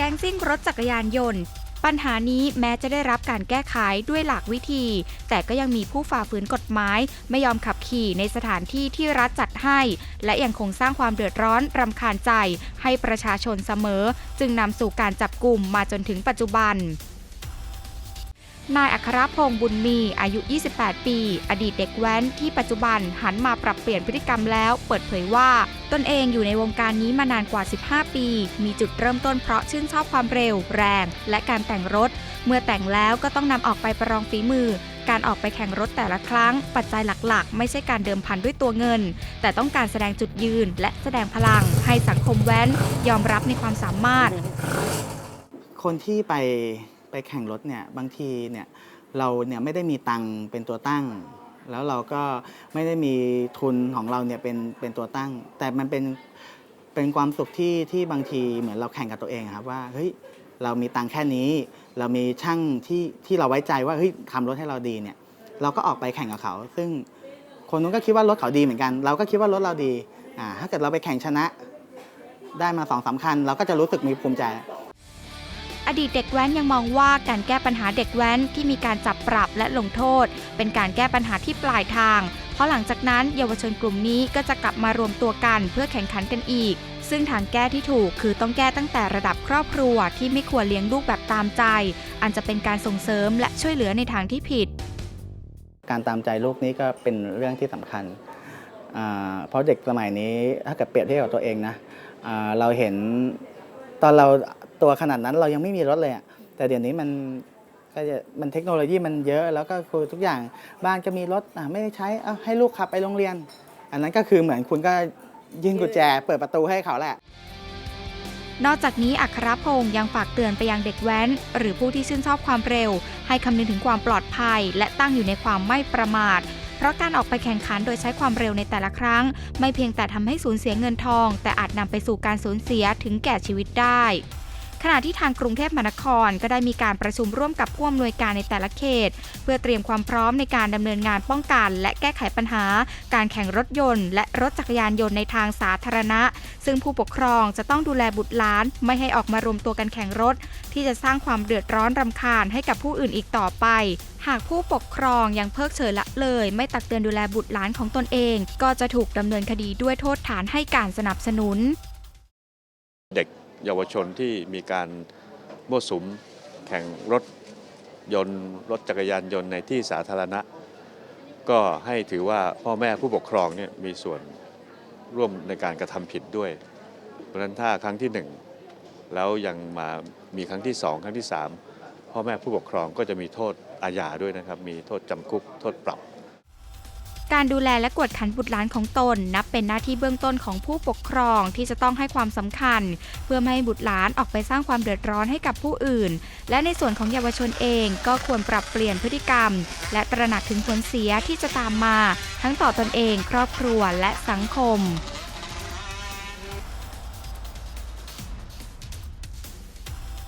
ก๊งซิ่งรถจักรยานยนต์ ปัญหานี้แม้จะได้รับการแก้ไขด้วยหลากวิธี แต่ก็ยังมีผู้ฝ่าฝืนกฎหมาย ไม่ยอมขับขี่ในสถานที่ที่รัฐจัดให้ และยังคงสร้างความเดือดร้อนรำคาญใจ ให้ประชาชนเสมอ จึงนำสู่การจับกลุ่มมาจนถึงปัจจุบัน นายอัครพงษ์บุญมี อายุ 28 ปี อดีตเด็กแว้นที่ปัจจุบันหันมาปรับเปลี่ยนพฤติกรรมแล้ว เปิดเผยว่า ตนเองอยู่ในวงการนี้มานานกว่า 15 ปี มีจุดเริ่มต้นเพราะชื่นชอบความเร็ว แรง และการแต่งรถ เมื่อแต่งแล้วก็ต้องนำออกไปประลองฝีมือ การออกไปแข่งรถแต่ละครั้ง ปัจจัยหลักๆ ไม่ใช่การเดิมพันด้วยตัวเงิน แต่ต้องการแสดงจุดยืน และแสดงพลัง ให้สังคมแว้น ยอมรับในความสามารถ คนที่ไป ไปแข่งรถเนี่ยบางทีเนี่ยเราเนี่ยไม่ได้มีตังค์เป็นตัวตั้ง แล้วเราก็ไม่ได้มีทุนของเราเนี่ยเป็นเป็นตัวตั้ง แต่มันเป็นเป็นความสุขที่ที่บางทีเหมือนเราแข่งกับตัวเองครับว่าเฮ้ยเรามีตังค์แค่นี้ เรามีช่างที่ที่เราไว้ใจว่าเฮ้ยทำรถให้เราดีเนี่ย เราก็ออกไปแข่งกับเขา ซึ่งคนนู้นก็คิดว่ารถเขาดีเหมือนกัน เราก็คิดว่ารถเราดีอ่าถ้าเกิดเราไปแข่งชนะ ได้มาสองสามคัน เราก็จะรู้สึกมีภูมิใจ อดีตเด็กแว้นยังมองว่าการแก้ปัญหาเด็กแว้นที่มีการจับปรับและลงโทษ เป็นการแก้ปัญหาที่ปลายทาง เพราะหลังจากนั้นเยาวชนกลุ่มนี้ก็จะกลับมารวมตัวกันเพื่อแข่งขันกันอีก ซึ่งทางแก้ที่ถูกคือต้องแก้ตั้งแต่ระดับครอบครัวที่ไม่ควรเลี้ยงลูกแบบตามใจ อันจะเป็นการส่งเสริมและช่วยเหลือในทางที่ผิด การตามใจลูกนี้ก็เป็นเรื่องที่สำคัญเพราะเด็กสมัยนี้ถ้าเกิดเปรียบเทียบกับตัวเองนะเราเห็น ตอนเราตัวขนาดนั้นเรายังไม่มีรถเลยอะแต่เดี๋ยวนี้มันก็จะมันเทคโนโลยีมันเยอะแล้วก็คือทุกอย่างบ้านก็มีรถอะไม่ได้ใช้เอาให้ลูกขับไปโรงเรียน อันนั้นก็คือเหมือนคุณก็ยื่นกุญแจ เปิดประตูให้เขาแหละ นอกจากนี้อัครพงศ์ยังฝากเตือนไปยังเด็กแว้น หรือผู้ที่ชื่นชอบความเร็ว ให้คำนึงถึงความปลอดภัย และตั้งอยู่ในความไม่ประมาท เพราะการออกไปแข่งขันโดยใช้ความเร็วในแต่ละครั้ง ไม่เพียงแต่ทำให้สูญเสียเงินทอง แต่อาจนำไปสู่การสูญเสียถึงแก่ชีวิตได้ ขณะที่ทางกรุงเทพมหานคร ก็ได้มีการประชุมร่วมกับผู้อำนวยการในแต่ละเขต เพื่อเตรียมความพร้อมในการดำเนินงานป้องกัน และแก้ไขปัญหา การแข่งรถยนต์ และรถจักรยานยนต์ในทางสาธารณะ ซึ่งผู้ปกครองจะต้องดูแลบุตรหลาน ไม่ให้ออกมารวมตัวกันแข่งรถ ที่จะสร้างความเดือดร้อนรำคาญให้กับผู้อื่นอีกต่อไปหากผู้ปกครองยังเพิกเฉยละเลย ไม่ตักเตือนดูแลบุตรหลานของตนเอง ก็จะถูกดำเนินคดีด้วยโทษฐานให้การสนับสนุน เด็ก เยาวชนที่มีการมั่วสุมแข่งรถยนต์รถจักรยานยนต์ในที่สาธารณะ ก็ให้ถือว่าพ่อแม่ผู้ปกครองเนี่ยมีส่วนร่วมในการกระทำผิดด้วย เพราะฉะนั้นถ้าครั้งที่หนึ่งแล้วยังมามีครั้งที่สองครั้งที่สามพ่อแม่ผู้ปกครองก็จะมีโทษอาญาด้วยนะครับ มีโทษจำคุกโทษปรับ การดูแลและกวดขันบุตรหลานของตน นับเป็นหน้าที่เบื้องต้นของผู้ปกครองที่จะต้องให้ความสำคัญ เพื่อไม่ให้บุตรหลานออกไปสร้างความเดือดร้อนให้กับผู้อื่น และในส่วนของเยาวชนเองก็ควรปรับเปลี่ยนพฤติกรรม และตระหนักถึงผลเสียที่จะตามมา ทั้งต่อตนเอง ครอบครัวและสังคม